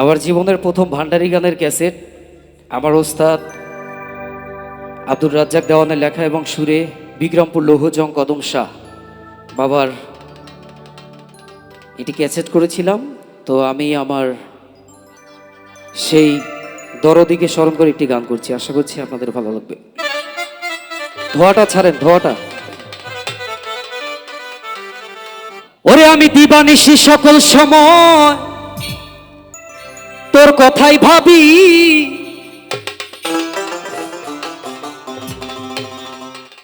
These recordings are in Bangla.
আমার জীবনের প্রথম ভান্ডারি গানের ক্যাসেট, আমার ওস্তাদ আব্দুর রাজ্জাক দেওয়ানের লেখা এবং সুরে বিক্রমপুর লৌহজং কদম শাহ। বাবার এটি ক্যাসেট করেছিলাম, তো আমি আমার সেই দরদিকে স্মরণ করে একটি গান করছি। আশা করছি আপনাদের ভালো লাগবে। ধোয়াটা ছাড়েন, ধোয়াটা। ওরে আমি দিবানিশি সকল সময় তোর কথাই ভাবি।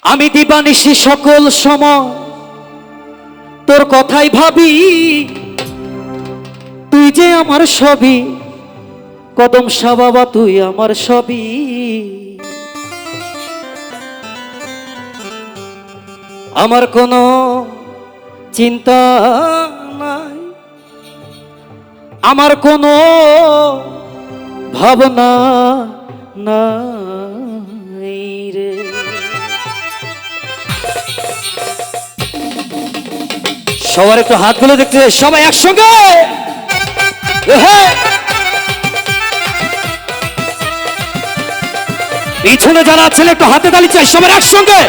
আমি দিবানিশি সকল সময় তোর কথাই ভাবি। তুই যে আমার সবই, কদম শাহ বাবা তুই আমার সবই। আমার কোনো চিন্তা আমার কোনো ভাবনা রে। সবার একটু হাত হাতগুলো দেখতে সবাই একসঙ্গে! পিছনে যারা আছেন, একটু হাতে তালি চাই, সবার একসঙ্গে।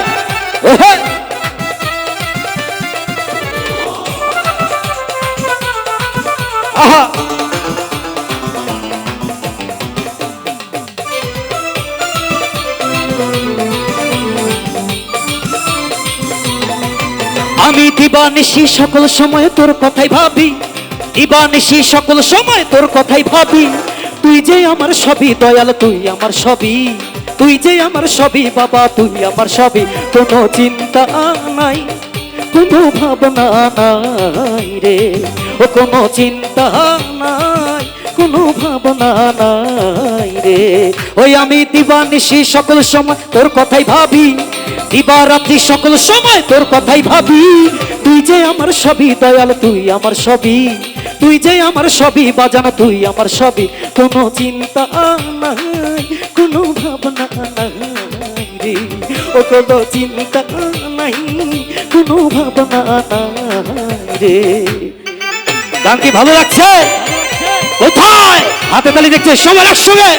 আহা! আমি দিবানিশি সকল সময় তোর কথাই ভাবি। দিবানিশি সকল সময় তোর কথাই ভাবি। তুই যে আমার সবই দয়াল, তুই আমার সবই। তুই যে আমার সবই বাবা, তুই আমার সবই। কোনো চিন্তা নাই। কোনো ভাবনা নাই রে, ও কোনো চিন্তা নাই, কোনো ভাবনা নাই রে। ওই আমি দিবানিশি সকল সময় তোর কথাই ভাবি, দিবারাত্রি সকল সময় তোর কথাই ভাবি। তুই যে আমার সবই দয়াল, তুই আমার সবই, তুই যে আমার সবই বাজানো, তুই আমার সবই। কোনো চিন্তা নাই, কোনো ভাবনা নাই রে, ও কোনো চিন্তা কোনো ভাবনা রে। গান কি ভালো লাগছে? কোথায়? হাতে তালি দেখছে সবার একসঙ্গে।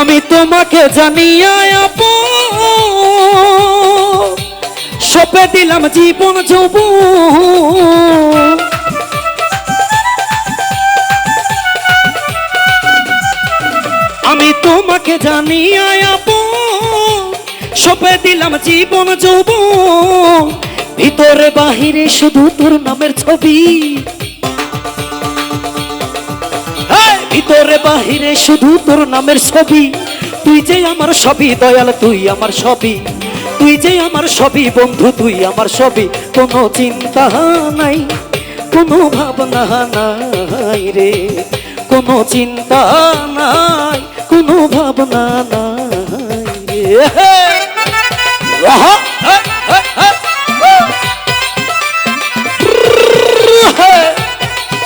আমি তোমাকে জানিয়া সপে দিলাম জীবন যৌব আমি তোমাকে জানিয়া সপে দিলাম জীবন যৌব ভিতরে বাহিরে শুধু তোর নামের ছবি। ভিতরে বাহিরে শুধু তোর নামের ছবি। তুই যে আমার সবই, দয়াল, তুই আমার সবই। তুই যে আমার সবই বন্ধু, তুই আমার সবই কোনো চিন্তা নাই, কোনো ভাবনা নাই রে। কোনো চিন্তা নাই, কোনো ভাবনা নাই।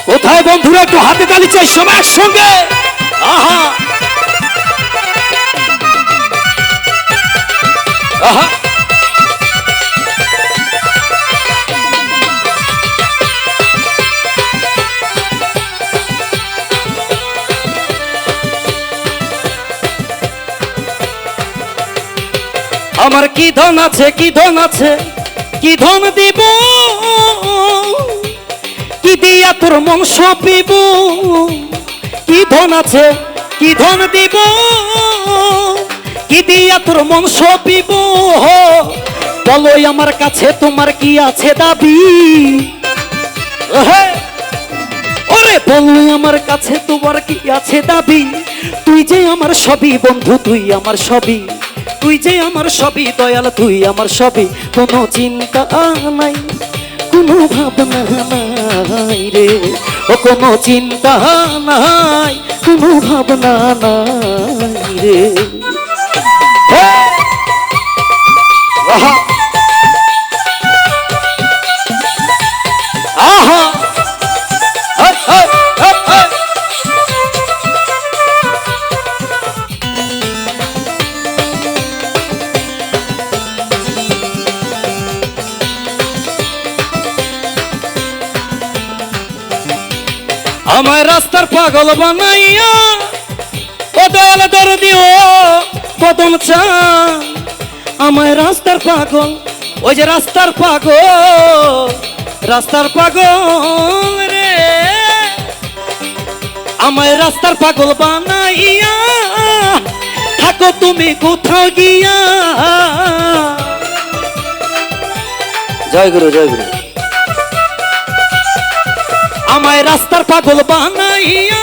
কোথায় বন্ধুরা, একটু হাতে তালি চাই সবাই একসঙ্গে আহা। আহা। আমার কি ধন আছে কি ধন আছে? কি ধন দিব? কি দিয়া তোর মন সপিব কি ধন আছে কি ধন দিব? কি দিয়া তোর মন সপিব বলো আমার কাছে তোমার কি আছে দাবি? ওহে, ওরে বলো আমার কাছে তোমার কি আছে দাবি? তুই যে আমার সবই বন্ধু তুই আমার সবই। তুই যে আমার সবই, দয়াল, তুই আমার সবই। কোনো চিন্তা নাই, কোনো ভাবনা নাই রে। ও কোনো চিন্তা নাই, কোনো ভাবনা নাই রে। আমায় রাস্তার পাগল বানাইয়া ও দয়াল দরদি ও কদম চা। আমায় রাস্তার পাগল, ওই যে রাস্তার পাগল রাস্তার পাগল রে। আমায় রাস্তার পাগল বানাইয়া থাকো তুমি কোথাও গিয়া। জয় গুরু জয় গুরু। আমায় রাস্তার পাগল বানাইয়া,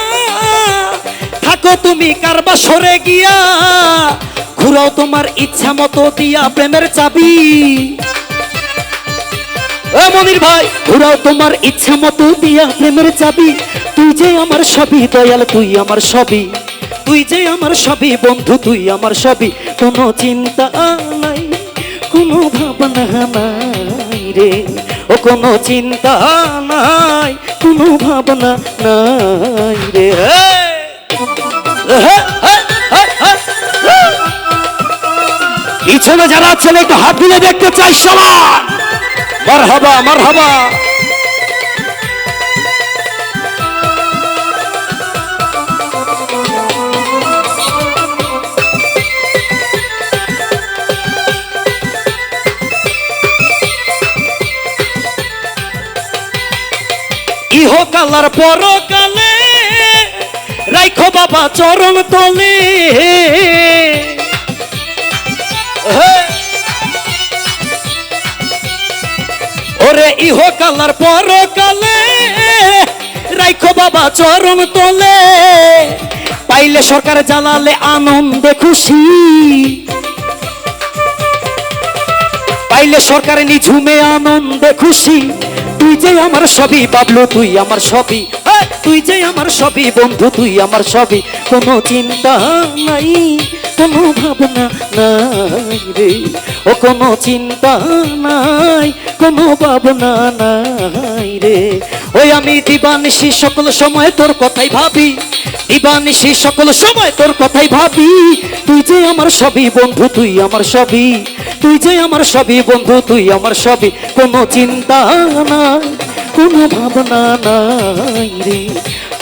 থাকো তুমি কারবা সরে গিয়া, ঘুরাও তোমার ইচ্ছা মতো দিয়া প্রেমের চাবি। মনির ভাই, ঘুরাও তোমার ইচ্ছা মতো দিয়া প্রেমের চাবি। তুই যে আমার সবই দয়াল, তুই আমার সবই। তুই যে আমার সবই বন্ধু, তুই আমার সবই। কোনো চিন্তা নাই, কোনো ভাবনা নাই রে। ও কোনো চিন্তা নাই কোনো ভাবনা নাই রে। পিছনে যারা আছেন একটু হাত দিলে দেখতে চাই সবার। মার হাবা মার হাবা ইহকালার পরকালে, রাইখো বাবা চরণ তলে। ওরে ইহকালার পরকালে, রাইখো বাবা চরণ তোলে। পাইলে সরকার জানালে আনন্দে খুশি। পাইলে সরকার নিঝুমে আনন্দে খুশি। যে আমার সবই বাবলু তুই আমার সবই। তুই যে আমার সবই বন্ধু, তুই আমার সবই। কোনো চিন্তা নাই, কোনো ভাবনা নাই রে। ও কোনো চিন্তা নাই, কোনো ভাবনা নাই রে। ওই আমি দিবানিশি সকল সময় তোর কথাই ভাবি। দিবানিশি সকল সময় তোর কথাই ভাবি। তুই যে আমার সবই বন্ধু, তুই আমার সবই। তুই যে আমার সবই বন্ধু, তুই আমার সবই। কোনো চিন্তা নাই। কোনো ভাবনা নাই রে,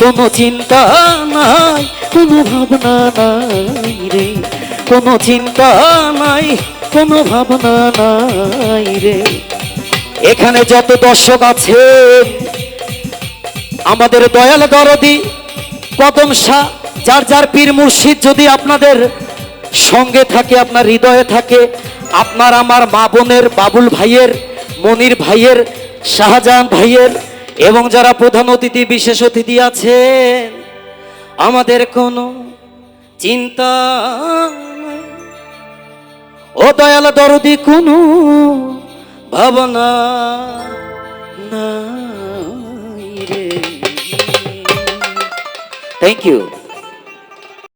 কোনো চিন্তা নাই, কোনো ভাবনা নাই রে, কোনো চিন্তা নাই, কোনো ভাবনা নাই রে। এখানে যত দর্শক আছে, আমাদের দয়াল দরদি কদম শাহ, যার যার পীর মুর্শিদ যদি আপনাদের সঙ্গে থাকে, আপনার হৃদয়ে থাকে, আপনার আমার মা বোনের বাবুল ভাইয়ের, মনির ভাইয়ের শাহজাহান ভাইয়ের এবং যারা প্রধান অতিথি, বিশেষ অতিথি আছেন, আমাদের কোনো চিন্তা ও দয়াল দরদি, কোনো ভাবনা নাই রে। Thank you